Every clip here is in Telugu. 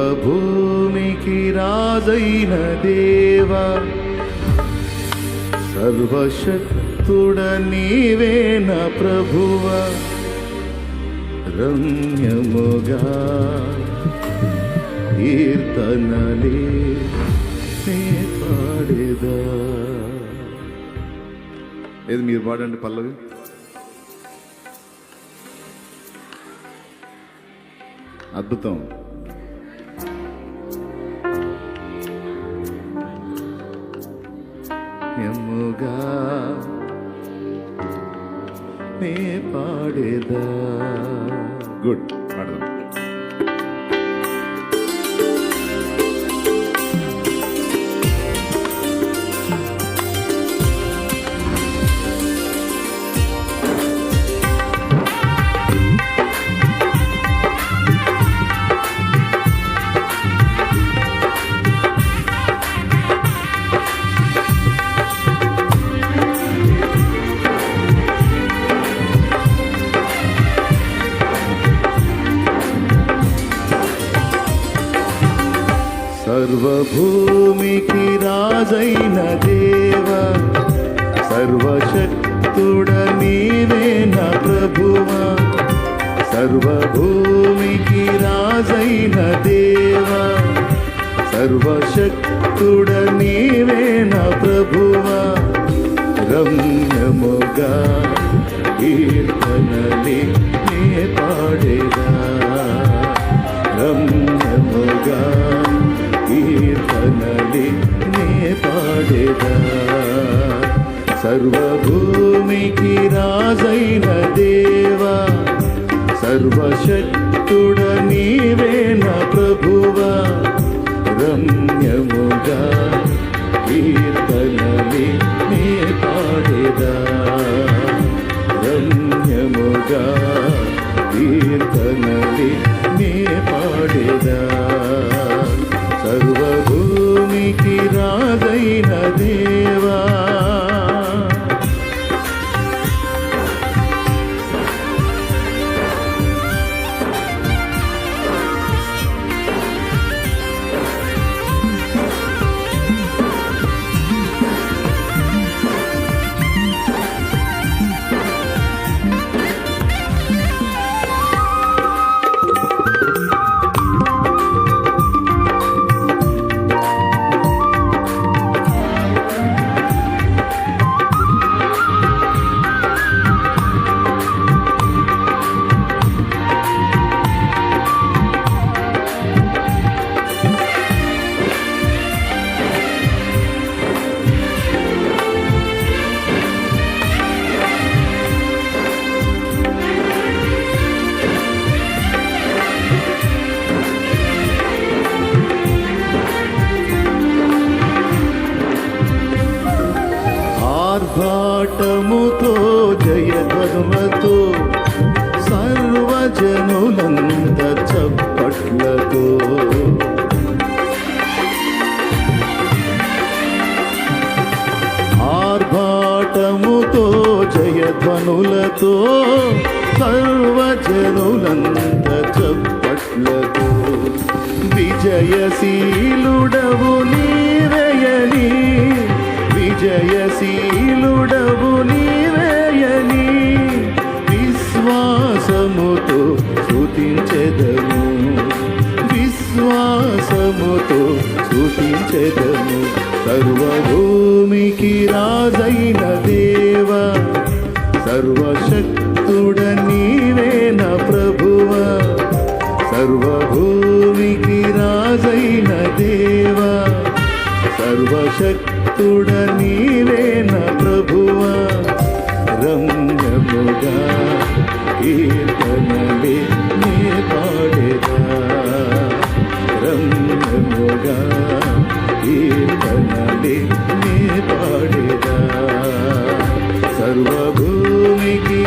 సర్వభూమికి రాజైన దేవా సర్వశక్తుడ నీవేన ప్రభువ రమ్యముగా కీర్తనలే నే ఏది మీరు పాడండి పల్లవి? అద్భుతం. ఎమ్ముగా నే పాడేదా? గుడ్. రాజైన దేవ సర్వశక్తుడ నీవే నా సర్వభూమికి రాజైన దేవ సర్వశక్తుడ నీవే నా రమ్యముగా కీర్తనలి నే పాడేదా. సర్వశక్తుడ జయధ్వనులతో సర్వజనులంత చప్పట్లతో. ఆర్భాటముతో జయధ్వనులతో సర్వజనులంత చప్పట్లతో. విజయశీలుడవు నీవయని విజయశీలుడవు నీ విశ్వాసముతో స్థుతించెదము విశ్వాసముతో స్థుతించెదము సర్వభూమికి రాజైన దేవ సర్వశక్తుడ నీవేన ప్రభువ సర్వభూమికి రాజైన దేవ సర్వశక్తుడ నీవేన ప్రభువ. రమ్యముగా కీర్తనలే నే పాడేదా? రమ్యముగా కీర్తనలే నే పాడేదా? సర్వభూమికి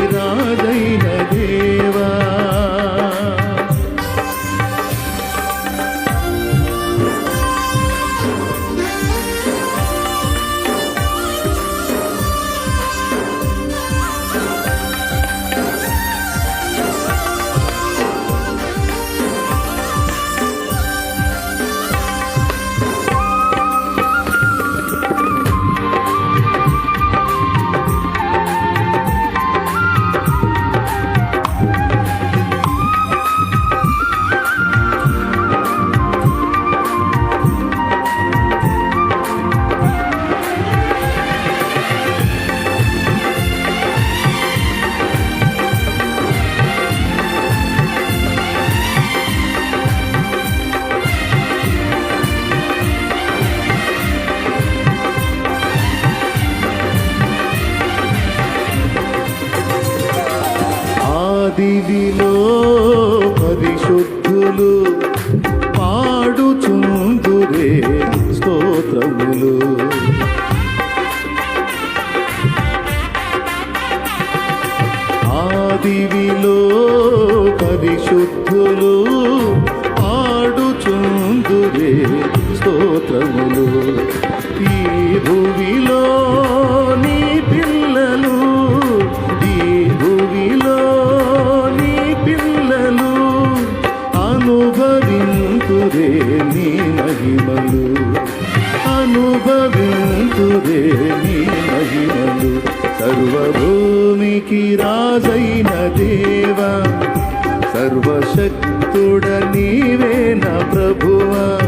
ఆదివిలో పరిశుద్ధులు పాడుచుందురే స్తోత్రములు. ఆదివిలో పరిశుద్ధులు పాడుచుందురే స్తోత్రములు. ఈ భూమిలో నీ మహిమలు. అనుభవింతురే నీ మహిమలు. సర్వభూమికి రాజైన దేవా సర్వశక్తుడ నీవే నా ప్రభువా.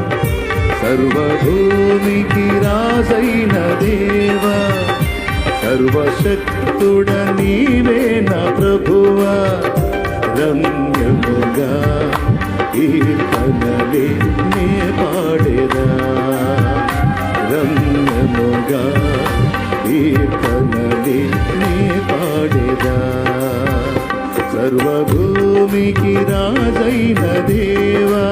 సర్వభూమికి రాజైన దేవా సర్వశక్తుడ నీవే నా ప్రభువా. రమ్యముగా కీర్తనలే నే పాడేదా? రమ్యముగా కీర్తనలే నే పాడేదా? సర్వభూమికి రాజైన దేవా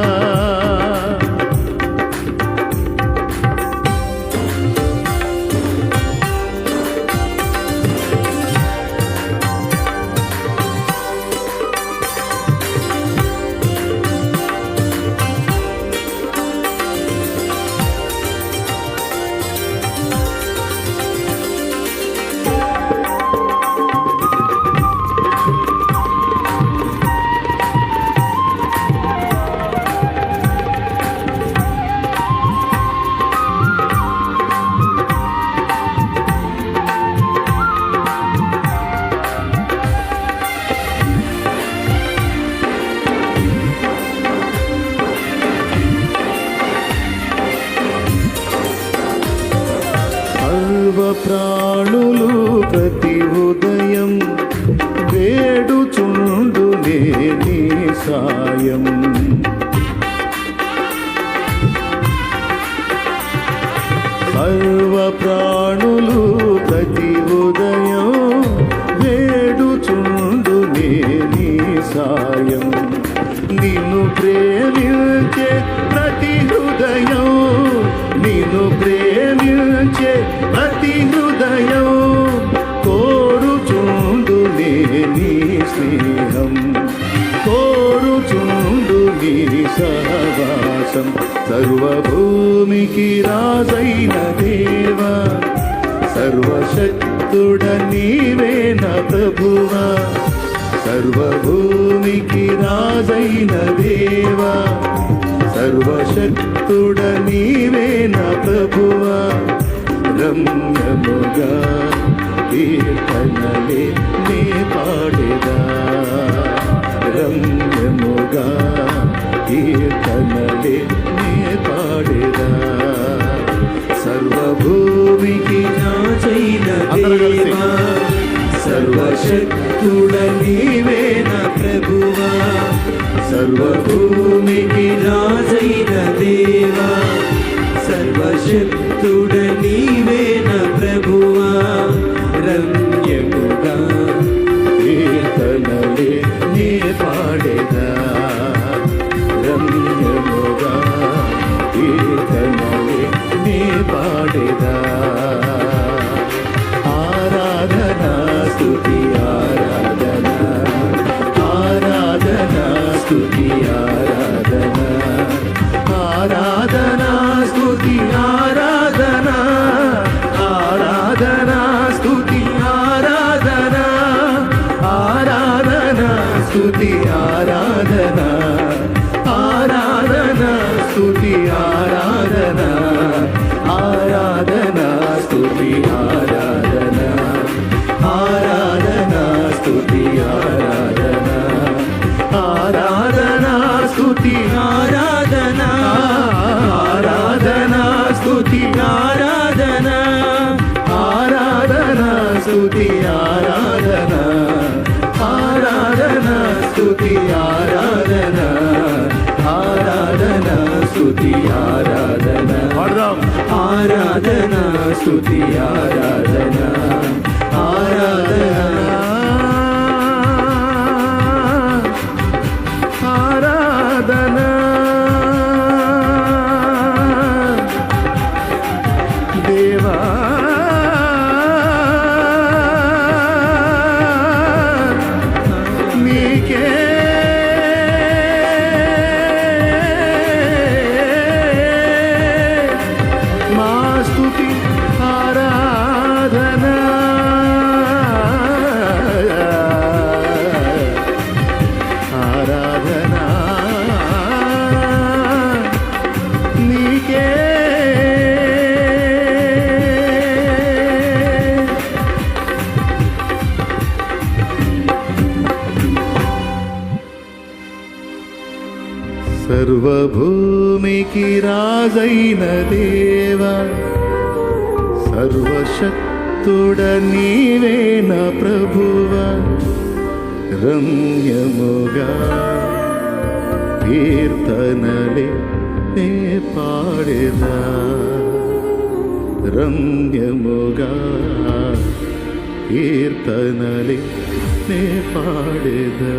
ప్రాణులు ప్రతి ఉదయం వేడుచుండు లేని సాయం. సర్వ ప్రాణులు ప్రతి ఉదయం వేడుచుండు లేని సాయం. నిన్ను ప్రేమించే సర్వభూమికి రాజైన దేవ సర్వశక్తుడ నీవేన నా ప్రభువా సర్వభూమికి రాజైన దేవ సర్వశక్తుడ నీవేన నా ప్రభువా. రమ్యముగా కీర్తనలే నే పాడేదా. రమ్యముగా కీర్తనలే శక్తుడ నీవేన ప్రభువా? సర్వభూమికి రాజైన దేవా సర్వశక్తుడ నీ good. దేవా సర్వభూమికి రాజైన దేవ సర్వశక్తుడ నీవేన ప్రభువ రమ్యముగా కీర్తనలే నే పాడేదా రమ్యముగా కీర్తనలే నే పాడేదా.